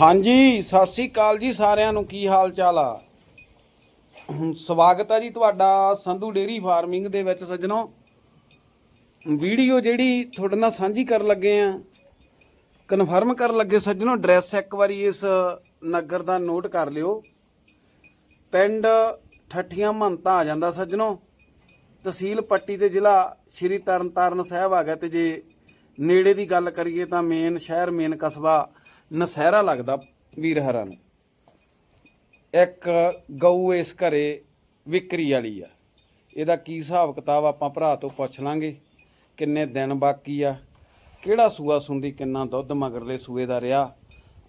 ਹਾਂਜੀ, ਸਤਿ ਸ੍ਰੀ ਅਕਾਲ ਜੀ ਸਾਰਿਆਂ ਨੂੰ, ਕੀ ਹਾਲ ਚਾਲ ਆ? ਸਵਾਗਤ ਹੈ ਜੀ ਤੁਹਾਡਾ ਸੰਧੂ ਡੇਰੀ ਫਾਰਮਿੰਗ ਦੇ ਵਿੱਚ ਸੱਜਣੋ। ਵੀਡੀਓ ਜਿਹੜੀ ਤੁਹਾਡੇ ਨਾਲ ਸਾਂਝੀ ਕਰਨ ਲੱਗੇ ਆ, ਕਨਫਰਮ ਕਰਨ ਲੱਗੇ ਸੱਜਣੋ, ਐਡਰੈਸ ਇੱਕ ਵਾਰੀ ਇਸ ਨਗਰ ਦਾ ਨੋਟ ਕਰ ਲਿਓ। ਪਿੰਡ ਠੱਠੀਆਂ ਮਹੰਤਾ ਆ ਜਾਂਦਾ ਸੱਜਣੋ। ਤਹਿਸੀਲ ਪੱਟੀ ਤੇ ਜ਼ਿਲ੍ਹਾ ਸ਼੍ਰੀ ਤਰਨਤਾਰਨ ਸਾਹਿਬ ਆ ਗਿਆ ਤੇ ਜੇ ਨੇੜੇ ਦੀ ਗੱਲ ਕਰੀਏ ਤਾਂ ਮੇਨ, ਸ਼ਹਿਰ ਮੇਨ ਕਸਬਾ ਨਸਹਿਰਾ ਲੱਗਦਾ ਵੀਰ ਹਰਾਂ ਨੂੰ। ਇੱਕ ਗਊ ਇਸ ਘਰੇ ਵਿਕਰੀ ਵਾਲੀ ਆ। ਇਹਦਾ ਕੀ ਹਿਸਾਬ ਕਿਤਾਬ ਆਪਾਂ ਭਰਾ ਤੋਂ ਪੁੱਛ ਲਾਂਗੇ, ਕਿੰਨੇ ਦਿਨ ਬਾਕੀ ਆ, ਕਿਹੜਾ ਸੂਆ ਸੁੰਦੀ ਕਿੰਨਾ ਦੁੱਧ ਮਗਰਲੇ ਸੂਏ ਦਾ ਰਿਹਾ।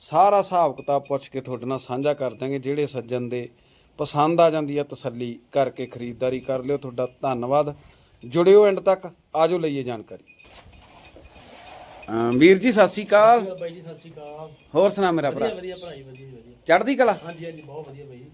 ਸਾਰਾ ਹਿਸਾਬ ਕਿਤਾਬ ਪੁੱਛ ਕੇ ਤੁਹਾਡੇ ਨਾਲ ਸਾਂਝਾ ਕਰ ਦਾਂਗੇ ਜਿਹੜੇ ਸੱਜਣ ਦੇ ਪਸੰਦ ਆ ਜਾਂਦੀ ਆ ਤਸੱਲੀ ਕਰਕੇ ਖਰੀਦਦਾਰੀ ਕਰ ਲਿਓ। ਤੁਹਾਡਾ ਧੰਨਵਾਦ। ਜੁੜਿਓ ਐਂਡ ਤੱਕ, ਆਜੋ ਲਈਏ ਜਾਣਕਾਰੀ। ਅਮ ਵੀਰ ਜੀ ਸਤਿ ਸ਼੍ਰੀ ਅਕਾਲ। ਬਾਈ ਜੀ ਸਤਿ ਸ਼੍ਰੀ ਅਕਾਲ। ਹੋਰ ਸੁਣਾ ਮੇਰਾ ਭਰਾ? ਵਧੀਆ ਵਧੀਆ ਭਰਾਈ ਵਧੀਆ ਜੀ, ਵਧੀਆ। ਚੜ੍ਹਦੀ ਕਲਾ? ਹਾਂਜੀ ਹਾਂਜੀ ਬਹੁਤ ਵਧੀਆ ਬਾਈ ਜੀ।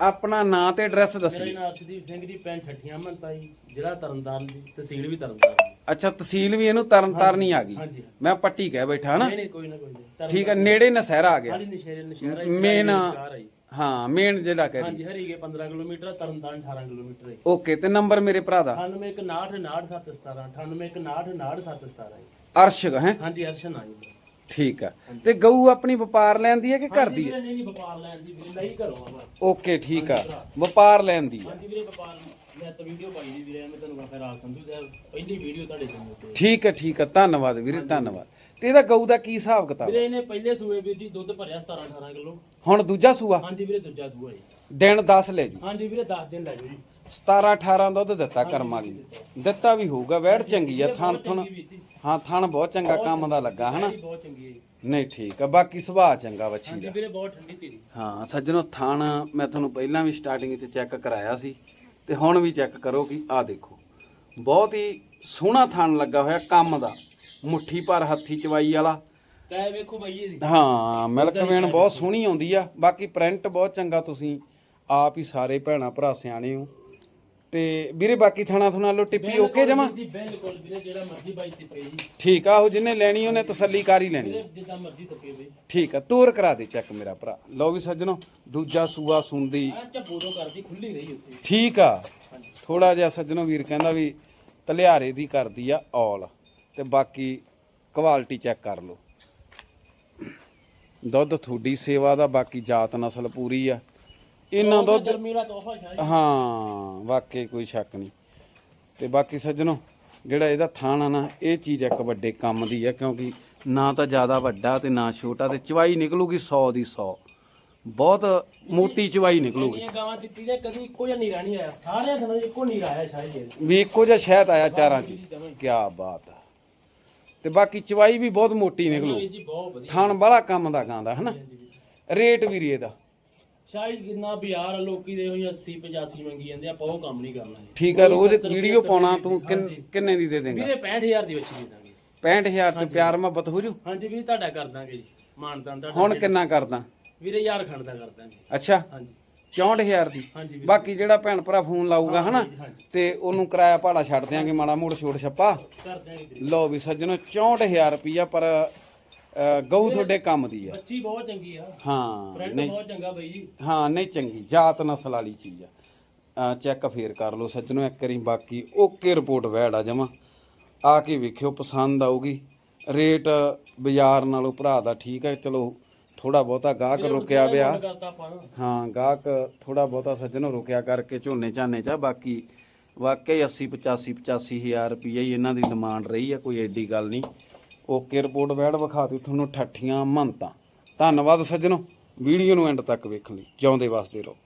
ਆਪਣਾ ਨਾਂ ਤੇ ਐਡਰੈਸ ਮੇਰਾ ਦੱਸੀ। ਨਾਮ ਅਰਸ਼ਦੀਪ ਸਿੰਘ ਜੀ ਪਿੰਡ ਠੱਠੀਆਂ ਮੰਤਾ ਜੀ ਜ਼ਿਲ੍ਹਾ ਤਰਨਤਾਰਨ ਜੀ ਤਹਿਸੀਲ ਵੀ ਤਰਨਤਾਰਨ। ਅੱਛਾ ਤਹਿਸੀਲ ਵੀ ਇਹਨੂੰ ਤਰਨ ਤਾਰਨ ਹੀ ਆ ਗਈ। ਹਾਂਜੀ ਮੈਂ ਪੱਟੀ ਕਹਿ ਬੈਠਾ ਹਨਾ ਨਹੀਂ ਨਹੀਂ ਕੋਈ ਨਾ ਕੋਈ ਨਹੀਂ ਠੀਕ ਹੈ ਨੇੜੇ ਨਸਹਿਰਾ ਆ ਗਿਆ। ਹਾਂਜੀ ਨਸ਼ਹਿਰੇ ਨਸ਼ਹਿਰਾ ਹੀ ਮੇਨ ਸ਼ਹਿਰ ਆ ਜੀ। ਹਾਂ ਮੇਨ ਜ਼ਿਲ੍ਹਾ ਕਹਿ ਦੀ ਹਾਂਜੀ ਹਰੀਕੇ 15 ਕਿਲੋਮੀਟਰ ਤਰਨਤਾਰਨ 18 ਕਿਲੋਮੀਟਰ ਹੈ ਓਕੇ ਤੇ ਨੰਬਰ ਮੇਰੇ ਭਰਾ ਦਾ? 98199717 98199717 ਜੀ। ਅਰਸ਼ਕ ਹੈ? ਹਾਂਜੀ ਅਰਸ਼ਨ ਆ ਜੀ ਠੀਕ ਆ। ਤੇ ਗਊ ਆਪਣੀ ਵਪਾਰ ਲੈਂਦੀ ਹੈ ਕਿ ਘਰ ਦੀ ਹੈ ਨਹੀਂ ਨਹੀਂ ਵਪਾਰ ਲੈਣ ਦੀ ਵੀਰੇ ਨਹੀਂ ਘਰੋਂ ਆ ਬਸ। ਓਕੇ ਠੀਕ ਆ। ਵਪਾਰ ਲੈਂਦੀ ਹੈ। ਹਾਂਜੀ ਵੀਰੇ ਵਪਾਰ ਮੈਂ ਤਾਂ ਵੀਡੀਓ ਪਾਈ ਦੀ ਵੀਰੇ ਮੈਂ ਤੁਹਾਨੂੰ ਫਿਰ ਆ ਸੰਧੂ ਦਾ ਪਹਿਲੀ ਵੀਡੀਓ ਤੁਹਾਡੇ ਤੇ ਠੀਕ ਹੈ ਠੀਕ ਆ। ਧੰਨਵਾਦ ਵੀਰੇ ਧੰਨਵਾਦ। ਤੇ ਇਹਦਾ ਗਊ ਦਾ ਕੀ ਹਿਸਾਬ ਕਿਤਾਬ? ਵੀਰੇ ਇਹਨੇ ਪਹਿਲੇ ਸੂਏ ਵੀਰ ਜੀ ਦੁੱਧ ਭਰਿਆ 17 18 ਕਿਲੋ। ਹੁਣ ਦੂਜਾ ਸੂਆ? ਹਾਂਜੀ ਵੀਰੇ ਦੂਜਾ ਸੂਆ ਜੀ। ਦਿਨ 10 ਲੈ ਜੂ। ਹਾਂਜੀ ਵੀਰੇ 10 ਦਿਨ ਲੈ ਜੀ 17 18 ਦੁੱਧ ਦਿੱਤਾ ਕਰਮ ਵਾਲੀ ਨੇ। ਦਿੱਤਾ ਵੀ ਹੋਊਗਾ ਵੈੜ ਚੰਗੀ ਆ ਥਣ ਥਣ ਵੀਰ ਜੀ। ਹਾਂ ਥਣ ਬਹੁਤ ਚੰਗਾ ਕੰਮ ਦਾ ਲੱਗਾ ਹਨਾ? ਇਹ ਬਹੁਤ ਚੰਗੀ ਹੈ ਜੀ। ਨਹੀਂ ਠੀਕ ਆ ਬਾਕੀ ਸੁਭਾਅ ਚੰਗਾ ਵੱਛੀ ਹਾਂਜੀ ਦਾ। ਵੀਰੇ ਬਹੁਤ ਠੰਡੀ ਤੇਰੀ ਹਾਂ ਸੱਜਣੋ ਥਣ ਮੈਂ ਤੁਹਾਨੂੰ ਪਹਿਲਾਂ ਵੀ ਸਟਾਰਟਿੰਗ 'ਚ ਚੈੱਕ ਕਰਾਇਆ ਸੀ ਤੇ ਹੁਣ ਵੀ ਚੈੱਕ ਕਰੋ ਕਿ ਆਹ ਦੇਖੋ। ਬਹੁਤ ਹੀ ਸੋਹਣਾ ਥਣ ਲੱਗਾ ਹੋਇਆ ਕੰਮ ਦਾ। ਮੁੱਠੀ ਭਰ ਹੱਥੀ ਚਵਾਈ ਵਾਲਾ। ਤੈ ਵੇਖੋ ਬਾਈ ਜੀ ਹਾਂ ਮਿਲਕ ਵੇਣ ਬਹੁਤ ਸੋਹਣੀ ਆਉਂਦੀ ਆ। ਬਾਕੀ ਪ੍ਰਿੰਟ ਬਹੁਤ ਚੰਗਾ ਤੁਸੀਂ ਆਪ ਹੀ ਸਾਰੇ ਭੈਣਾ ਭਰਾ ਸਿਆਣੇ ਹੋ। ਤੇ ਵੀਰੇ ਬਾਕੀ ਥਣਾ ਥੁਣਾ ਲੋ ਟਿੱਪੀ ਓਕੇ ਜਮਾ? ਜੀ ਬਿਲਕੁਲ ਵੀਰੇ ਜਿਹੜਾ ਮਰਜ਼ੀ ਬਾਈ ਤੇ ਪਏ ਜੀ। ਠੀਕ ਆ ਉਹ ਜਿਹਨੇ ਲੈਣੀ ਉਹਨੇ ਤਸੱਲੀ ਕਰ ਹੀ ਲੈਣੀ। ਵੀਰੇ ਜਿੱਦਾਂ ਮਰਜ਼ੀ ਤੱਕੇ ਬਈ। ਠੀਕ ਆ ਤੋਰ ਕਰਾ ਦੇ ਚੈੱਕ ਮੇਰਾ ਭਰਾ। ਲਓ ਵੀ ਸੱਜਣੋ ਦੂਜਾ ਸੂਆ ਸੁੰਦੀ। ਆ ਚੱਪੋ ਤੋਂ ਕਰਦੀ ਖੁੱਲੀ ਰਹੀ ਉੱਥੇ। ਠੀਕ ਆ। ਥੋੜਾ ਜਿਹਾ ਸੱਜਣੋ ਵੀਰ ਕਹਿੰਦਾ ਵੀ ਤਲਿਆਰੇ ਦੀ ਕਰਦੀ ਆ ਔਲ। ਤੇ ਬਾਕੀ ਕੁਆਲਿਟੀ ਚੈੱਕ ਕਰ ਲਓ। ਦੁੱਧ ਥੋੜੀ ਸੇਵਾ ਦਾ ਬਾਕੀ ਜਾਤ ਨਸਲ ਪੂਰੀ ਆ। ਇਹਨਾਂ ਦੁੱਧ ਗਰਮੀ ਦਾ ਤੋਹਫਾ ਸ਼ਾਹੀ ਹਾਂ ਵਾਕਈ ਕੋਈ ਸ਼ੱਕ ਨਹੀਂ। ਤੇ ਬਾਕੀ ਸੱਜਣੋ ਜਿਹੜਾ ਇਹਦਾ ਥਾਣ ਆ ਨਾ ਇਹ ਚੀਜ਼ ਇੱਕ ਵੱਡੇ ਕੰਮ ਦੀ ਆ ਕਿਉਂਕਿ ਨਾ ਤਾਂ ਜ਼ਿਆਦਾ ਵੱਡਾ ਤੇ ਨਾ ਛੋਟਾ ਤੇ ਚਵਾਈ ਨਿਕਲੂਗੀ 100 ਦੀ 100 ਬਹੁਤ ਮੋਟੀ ਚਵਾਈ ਨਿਕਲੂਗੀ। ਇਹ ਗਾਵਾਂ ਦਿੱਤੀ ਤੇ ਕਦੀ ਇੱਕੋ ਜਿਹਾ ਨੀਰਾ ਨਹੀਂ ਆਇਆ। ਸਾਰਿਆਂ ਸਮਝ ਇੱਕੋ ਨੀਰਾ ਆਇਆ ਜੀ ਵੀ ਇੱਕੋ ਜਿਹਾ ਸ਼ਹਿਦ ਆਇਆ ਚਾਰਾਂ 'ਚ। ਕੀ ਬਾਤ ਆ। ਤੇ ਬਾਕੀ ਚਵਾਈ ਵੀ ਬਹੁਤ ਮੋਟੀ ਨਿਕਲੂ। ਜੀ ਬਹੁਤ ਵਧੀਆ। ਥਾਣ ਬੜਾ ਕੰਮ ਦਾ ਗਾਂਦਾ ਹਨਾ? ਰੇਟ ਵੀ ਰੇ ਦਾ ਸ਼ਾਹੀ ਕਿੰਨਾ ਬਿਆਰ ਲੋਕੀ ਦੇ ਹੋਈ 80 85 ਮੰਗੀ ਜਾਂਦੇ ਆਪਾਂ ਉਹ ਕੰਮ ਨਹੀਂ ਕਰਨਾ ਠੀਕ ਆ ਰੋਜ਼ ਵੀਡੀਓ ਪਾਉਣਾ ਤੂੰ ਕਿੰਨ- ਦੀ ਦੇ ਦੇਂਗਾ? ਵੀਰੇ 65000 ਦੀ ਬੱਚੀ ਦੇ ਦਾਂਗੇ। 65000 ਤੇ ਪਿਆਰ ਮੁਹੱਬਤ ਹੋ ਜੂ? ਹਾਂਜੀ ਵੀਰੇ ਤੁਹਾਡਾ ਕਰ ਦਾਂਗੇ ਜੀ। ਮਾਨਦਾਨ ਤੁਹਾਡਾ ਹੁਣ ਕਿੰਨਾ ਕਰਦਾ? ਵੀਰੇ ਯਾਰ ਖੰਡ ਦਾ ਕਰ ਦਾਂਗੇ। ਅੱਛਾ। ਹਾਂਜੀ। 64000 ਦੀ। ਹਾਂਜੀ ਬਾਕੀ ਜਿਹੜਾ ਭੈਣ ਭਰਾ ਫੋਨ ਲਾਊਗਾ ਹਨਾ ਤੇ ਉਹਨੂੰ ਕਿਰਾਇਆ ਭਾੜਾ ਛੱਡ ਦਿਆਂਗੇ ਮਾੜਾ ਮੋੜ ਛੋੜ ਛੱਪਾ। ਕਰ। ਲਓ ਵੀ ਸੱਜਣੋ 64000 ਰੁਪਈਆ ਪਰ ਅ, ਗਊ ਤੁਹਾਡੇ ਕੰਮ ਦੀ ਆ। ਬੱਚੀ ਬਹੁਤ ਚੰਗੀ ਆ। ਹਾਂ ਨਹੀਂ। ਬਹੁਤ ਚੰਗਾ ਬਈ ਜੀ। ਹਾਂ ਨਹੀਂ ਚੰਗੀ ਜਾਤ ਨਸਲ ਵਾਲੀ ਚੀਜ਼ ਆ। ਚੈੱਕ ਫੇਰ ਕਰ ਲਓ ਸੱਜਣੋ ਇੱਕ ਵਾਰੀ ਬਾਕੀ ਓਕੇ ਰਿਪੋਰਟ ਵੈੜ ਆ ਜਮਾ। ਆ ਕੇ ਵੇਖਿਓ ਪਸੰਦ ਆਊਗੀ। ਰੇਟ ਬਾਜ਼ਾਰ ਨਾਲੋਂ ਭਰਾ ਦਾ ਠੀਕ ਹੈ ਚਲੋ ਥੋੜਾ ਬਹੁਤਾ ਗਾਹਕ ਰੁਕਿਆ ਵਿਆ। ਹਾਂ ਗਾਹਕ ਥੋੜਾ ਬਹੁਤਾ ਸੱਜਣੋ ਰੁਕਿਆ ਕਰਕੇ ਝੋਨੇ ਝਾਨੇ ਚ ਆ, ਬਾਕੀ ਵਾਕਈ 80 85 85 ਹਜ਼ਾਰ ਰੁਪਈਆ ਹੀ ਇਹਨਾਂ ਦੀ ਡਿਮਾਂਡ ਰਹੀ ਆ ਕੋਈ ਐਡੀ ਗੱਲ ਨਹੀਂ। ਓਕੇ ਰਿਪੋਰਟ ਵੈੜ ਵਿਖਾ ਦਿੱਤੀ ਤੁਹਾਨੂੰ ਠੱਠੀਆਂ ਮੰਨਤਾ। ਧੰਨਵਾਦ ਸੱਜਣੋ ਵੀਡੀਓ ਨੂੰ ਐਂਡ ਤੱਕ ਵੇਖਣ ਲਈ। ਜਿਉਂਦੇ ਵਸਦੇ ਰਹੋ।